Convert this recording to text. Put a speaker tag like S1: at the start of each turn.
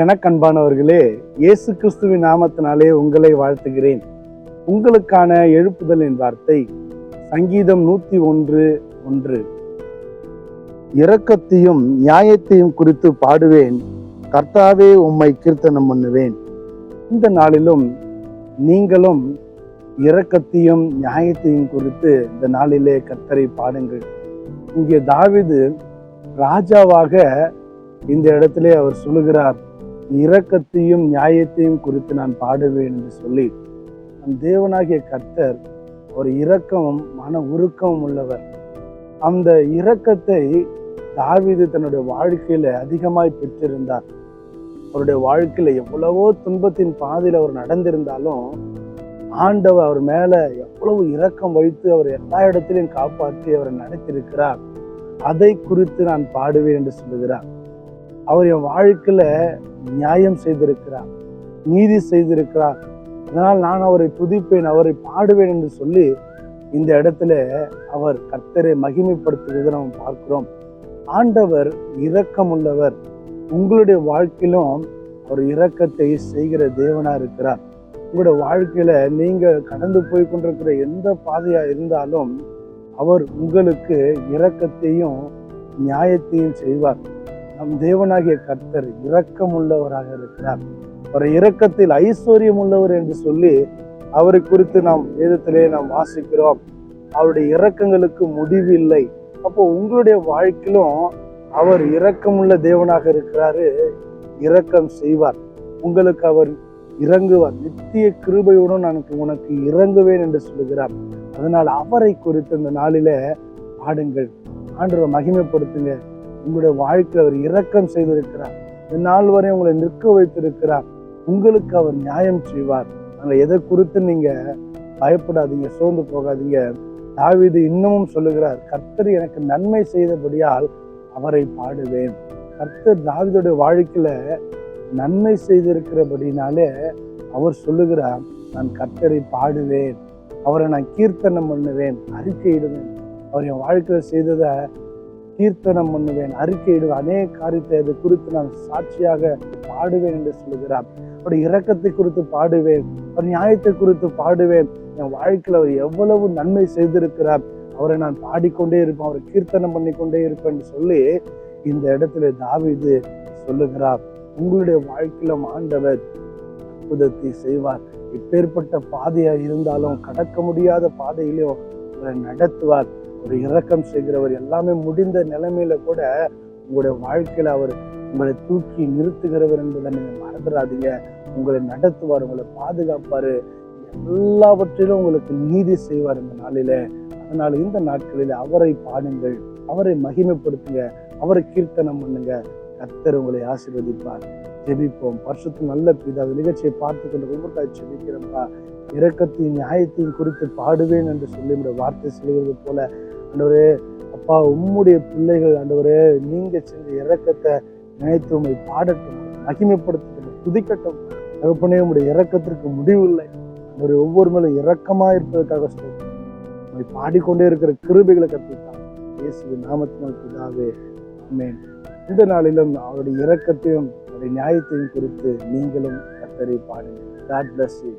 S1: எனக்கன்பானவர்களே இயேசு கிறிஸ்துவின் நாமத்தினாலே உங்களை வாழ்த்துகிறேன். உங்களுக்கான எழுப்புதலின் வார்த்தை சங்கீதம் நூத்தி ஒன்று ஒன்று. இரக்கத்தையும் நியாயத்தையும் குறித்து பாடுவேன் கர்த்தாவே உம்மை கீர்த்தனம் பண்ணுவேன். இந்த நாளிலும் நீங்களும் இரக்கத்தையும் நியாயத்தையும் குறித்து இந்த நாளிலே கர்த்தரை பாடுங்கள். இங்கே தாவிது ராஜாவாக இந்த இடத்திலே அவர் சொல்லுகிறார் இரக்கத்தையும் நியாயத்தையும் குறித்து நான் பாடுவேன் என்று சொல்லி நம் தேவனாகிய கர்த்தர் ஒரு இரக்கமும் மன உருக்கமும் உள்ளவர். அந்த இரக்கத்தை தாவிது தன்னுடைய வாழ்க்கையில அதிகமாய் பெற்றிருந்தார். அவருடைய வாழ்க்கையில எவ்வளவோ துன்பத்தின் பாதையில் அவர் நடந்திருந்தாலும் ஆண்டவர் அவர் மேல எவ்வளவு இரக்கம் வைத்து அவர் எல்லா இடத்திலையும் காப்பாற்றி அவரை நடத்தியிருக்கிறார். அதை குறித்து நான் பாடுவேன் என்று சொல்லுகிறார். அவர் என் வாழ்க்கையில நியாயம் செய்திருக்கிறார் நீதி செய்திருக்கிறார். அதனால் நான் அவரை துதிப்பேன் அவரை பாடுவேன் என்று சொல்லி இந்த இடத்துல அவர் கர்த்தரை மகிமைப்படுத்துவதை நாம் பார்க்கிறோம். ஆண்டவர் இரக்கமுள்ளவர். உங்களுடைய வாழ்க்கையிலும் அவர் இரக்கத்தை செய்கிற தேவனா இருக்கிறார். உங்களுடைய வாழ்க்கையில நீங்க கடந்து போய் கொண்டிருக்கிற எந்த பாதையா இருந்தாலும் அவர் உங்களுக்கு இரக்கத்தையும் நியாயத்தையும் செய்வார். நம் தேவனாகிய கர்த்தர் இரக்கமுள்ளவராக இருக்கிறார். அவர் இரக்கத்தில் ஐஸ்வர்யம் உள்ளவர் என்று சொல்லி அவரை குறித்து நாம் வேதத்திலே நாம் வாசிக்கிறோம். அவருடைய இரக்கங்களுக்கு முடிவில்லை. அப்போ உங்களுடைய வாழ்க்கையிலும் அவர் இரக்கமுள்ள தேவனாக இருக்கிறாரு. இரக்கம் செய்வார். உங்களுக்கு அவர் இறங்குவார். நித்திய கிருபையுடன் நான் உனக்கு இறங்குவேன் என்று சொல்லுகிறார். அதனால் அவரை குறித்து இந்த நாளில பாடுங்கள். ஆண்டவரை மகிமைப்படுத்துங்க. உங்களுடைய வாழ்க்கையில் அவர் இரக்கம் செய்திருக்கிறார். இந்த நாள் வரை உங்களை நிற்க வைத்திருக்கிறார். உங்களுக்கு அவர் நியாயம் செய்வார். அதனால் எதை குறித்து நீங்கள் பயப்படாதீங்க சோர்ந்து போகாதீங்க. தாவிது இன்னமும் சொல்லுகிறார் கர்த்தர் எனக்கு நன்மை செய்தபடியால் அவரை பாடுவேன். கர்த்தர் தாவிதோடைய வாழ்க்கையில நன்மை செய்திருக்கிறபடினாலே அவர் சொல்லுகிறார் நான் கர்த்தரை பாடுவேன். அவரை நான் கீர்த்தனம் பண்ணுவேன் அறிக்கையிடுவேன். அவர் என் வாழ்க்கையில் செய்ததை கீர்த்தனம் பண்ணுவேன் அறிக்கையிடுவேன். அநேக காரியத்தை அது குறித்து நான் சாட்சியாக பாடுவேன் என்று சொல்லுகிறார். அவருடைய இரக்கத்தை குறித்து பாடுவேன் அவர் நியாயத்தை குறித்து பாடுவேன். என் வாழ்க்கையில் அவர் எவ்வளவு நன்மை செய்திருக்கிறார். அவரை நான் பாடிக்கொண்டே இருப்பேன் அவரை கீர்த்தனம் பண்ணிக்கொண்டே இருப்பேன் சொல்லி இந்த இடத்துல தாவிது சொல்லுகிறார். உங்களுடைய வாழ்க்கையிலும் ஆண்டவர் அற்புதத்தை செய்வார். எப்பேற்பட்ட பாதையா இருந்தாலும் கடக்க முடியாத பாதையிலும் அவரை நடத்துவார். ஒரு இரக்கம் செய்கிறவர் எல்லாமே முடிந்த நிலைமையில கூட உங்களுடைய வாழ்க்கையில அவர் உங்களை தூக்கி நிறுத்துகிறவர் என்பதை நீங்க மறந்துடாதீங்க. உங்களை நடத்துவார் உங்களை பாதுகாப்பாரு. எல்லாவற்றிலும் உங்களுக்கு நீதி செய்வார் இந்த நாளில. அதனால இந்த நாட்களில் அவரை பாடுங்கள் அவரை மகிமைப்படுத்துங்க அவரை கீர்த்தனம் பண்ணுங்க. கர்த்தர் உங்களை ஆசீர்வதிப்பார். ஜெபிப்போம். பரிசுத்த நல்ல பிதா நிகழ்ச்சியை பார்த்து கொண்டு ஒவ்வொருக்காய் ஜெபிக்கிறப்பா இரக்கத்தையும் நியாயத்தையும் குறித்து பாடுவேன் என்று சொல்லி வார்த்தை சொல்கிறது போல ஆண்டவரே அப்பா உம்முடைய பிள்ளைகள் ஆண்டவரே நீங்க செஞ்ச இறக்கத்தை நினைத்து உண்மை பாடட்டும் மகிமைப்படுத்தட்டும் துதிக்கட்டும். தகப்பனே உங்களுடைய இறக்கத்திற்கு முடிவில்லை. ஒரு ஒவ்வொரு மேலும் இறக்கமா இருப்பதற்காக சொல்றேன் உண்மை பாடிக்கொண்டே இருக்கிற கிருபிகளை கற்றுத்தான் இயேசுவின் நாமத்தினால் பிதாவே ஆமென். இந்த நாளிலும் அவருடைய இறக்கத்தையும் அவருடைய நியாயத்தையும் குறித்து நீங்களும் கத்தரை பாடுங்கள். God bless you